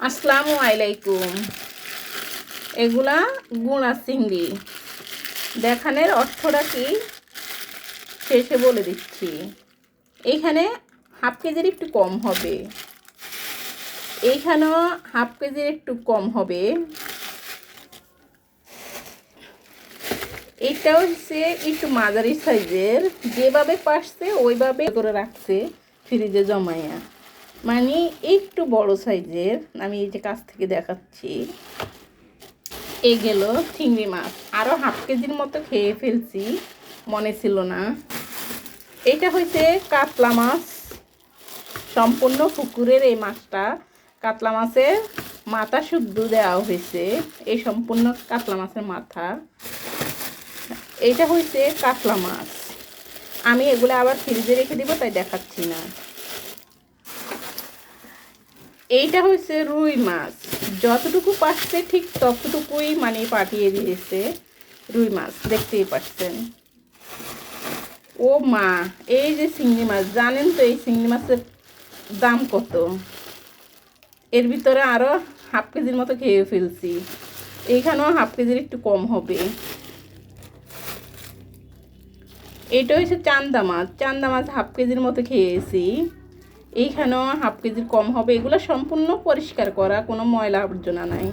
আসসালামু আলাইকুম। এগুলা গুঁড়া চিংড়ি। দেখানের অর্থটা কি? শেষে বলে দিচ্ছি। এইখানে হাফ কেজির একটু কম হবে। এইখানেও হাফ কেজির একটু কম হবে। এটা হচ্ছে একটু মাঝারি সাইজের। যেভাবে পাশছে ওইভাবে করে রাখছে ফ্রিজে জমাইয়া। মানে একটু বড় সাইজের, আমি এই যে কাছ থেকে দেখাচ্ছি। এই গেল চিংড়ি মাছ। আরও হাফ কেজির মতো খেয়ে ফেলছি, মনে ছিল না। এটা হচ্ছে কাতলা মাছ। সম্পূর্ণ পুকুরের এই মাছটা। কাতলা মাছের মাথা শুদ্ধ দেওয়া হয়েছে। এই সম্পূর্ণ কাতলা মাছের মাথা। এইটা হচ্ছে কাতলা মাছ। আমি এগুলো আবার ফ্রিজে রেখে দিব, তাই দেখাচ্ছি না। এইটা হচ্ছে রুই মাছ। যতটুকু পাচ্ছে ঠিক ততটুকুই মানে পাঠিয়ে দিয়েছে রুই মাছ। দেখতেই পাচ্ছেন। ও মা, এই যে চিংড়ি মাছ, জানেন তো এই চিংড়ি মাছের দাম কত? এর ভিতরে আরও হাফ কেজির মতো খেয়ে ফেলছি। এইখানেও হাফ কেজির একটু কম হবে। এটা হচ্ছে চান্দা মাছ। চান্দা মাছ হাফ কেজির মতো খেয়েছি। এইখানেও হাফ কেজির কম হবে। এগুলো সম্পূর্ণ পরিষ্কার করা, কোনো ময়লা আবর্জনা নাই।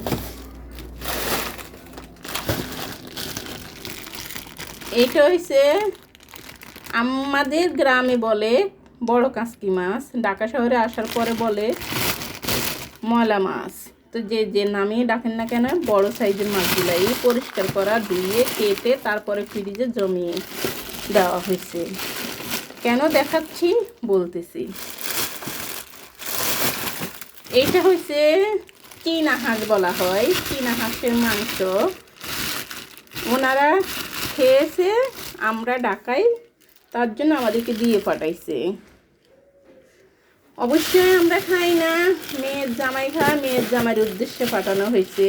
এটা হচ্ছে আমাদের গ্রামে বলে বড় কাঁচকি মাছ। ঢাকা শহরে আসার পরে বলে ময়লা মাছ। তো যে যে নামে ডাকেন না কেন, বড় সাইজের মাছগুলাই পরিষ্কার করা, ধুয়ে কেটে তারপরে ফ্রিজে জমিয়ে দেওয়া হয়েছে কেন দেখাচ্ছি? বলতেছি। এইটা হচ্ছে চীনা হাঁস বলা হয়, চীনা হাঁসের মাংস। ওনারা খেয়েছে, আমরা ডাকাই, তার জন্য আমাদেরকে দিয়ে পাঠাইছে। অবশ্যই আমরা খাই না, মেয়ের জামাই খায় মেয়ের জামাইয়ের উদ্দেশ্যে পাঠানো হয়েছে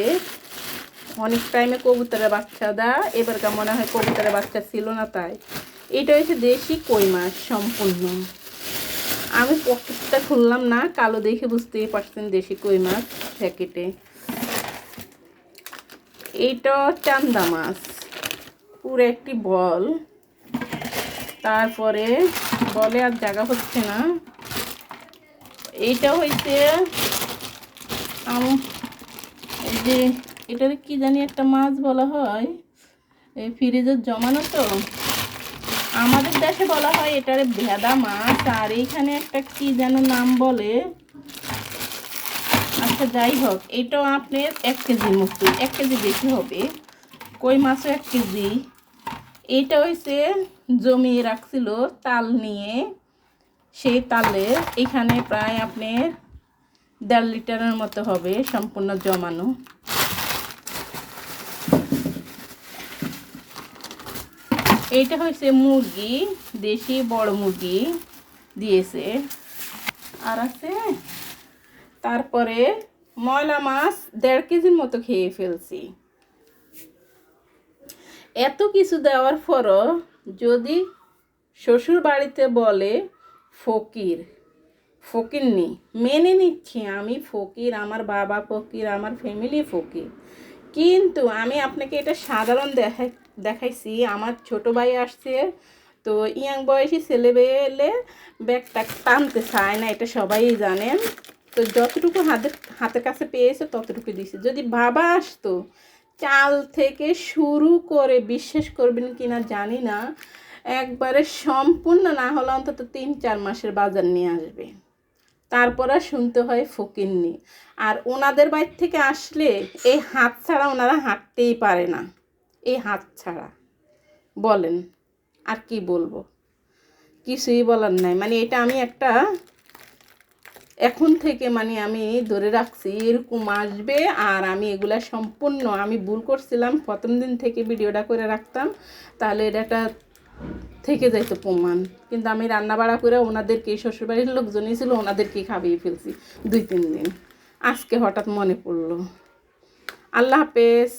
অনেক টাইমে কবুতরের বাচ্চা দা, এবারকার মনে হয় কবুতরের বাচ্চা ছিল না তাই। এটা হচ্ছে দেশি কই মাছ সম্পূর্ণ। আমি পকেটটা খুললাম না, কালো দেখে বুঝতেই পারছেন দেশি কই মাছ প্যাকেটে এইটা চান্দা মাছ, পুরো একটি বল। তারপরে বলে আর জায়গা হচ্ছে না। এইটা আম- যে, এটার কি জানি একটা মাছ বলা হয়। এই ফ্রিজে জমানো তো। আমাদের বলা হয় এটার ভেদা মাছ, আর এইখানে একটা কি যেন নাম বলে? আচ্ছা যাই হোক, এটাও আপনার এক কেজি মতো এক কেজি বেশি হবে। কই মাছও এক কেজি। এইটা হয়েছে জমিয়ে রাখছিল তাল নিয়ে। সেই তালে এখানে প্রায় আপনার দেড় লিটারের মতো হবে সম্পূর্ণ জমানো। এইটা হচ্ছে মুরগি, দেশি বড় মুরগি দিয়েছে। আর আছে, তারপরে ময়লা মাছ দেড় কেজির মতো খেয়ে ফেলছি। এত কিছু দেওয়ার পরও যদি শ্বশুর বাড়িতে বলে ফকির ফকির নি মেনে নিচ্ছি আমি ফকির, আমার বাবা ফকির, আমার ফ্যামিলি ফকির। কিন্তু আমি আপনাকে এটা সাধারণ দেখাই দেখাইছি, আমার ছোট ভাই আসছে, তো ইয়াং বয়সী ছেলে এলে ব্যাগটা টানতে চায় না, এটা সবাই জানেন তো যতটুকু হাতের হাতের কাছে পেয়েছে ততটুকু দিছে। যদি বাবা আসতো, চাল থেকে শুরু করে বিশ্বাস করবেন কিনা জানি না, একবারে সম্পূর্ণ না হলে অন্তত তিন, চার মাসের বাজার নিয়ে আসবে। তারপর শুনতে হয় ফকিরনি আর ওনাদের বাড়ি থেকে আসলে এই হাত ছাড়া ওনারা হাঁটতেই পারে না। এই হাত ছাড়া। বলেন, আর কি বলব? কিছুই বলার নাই। মানে এটা আমি একটা এখন থেকে মানে আমি ধরে রাখছি, এরকম আসবে আর আমি এগুলা সম্পূর্ণ আমি ভুল করছিলাম, প্রথম দিন থেকে ভিডিওটা করে রাখতাম, তাহলে এটা থেকে যাইতো প্রমাণ। কিন্তু আমি রান্না বাড়া করে ওনাদেরকে, শ্বশুরবাড়ির লোকজনই ছিল ওনাদেরকেই খাবিয়ে ফেলছি দুই, তিন দিন। আজকে হঠাৎ মনে পড়ল। আল্লাহ হাফেজ।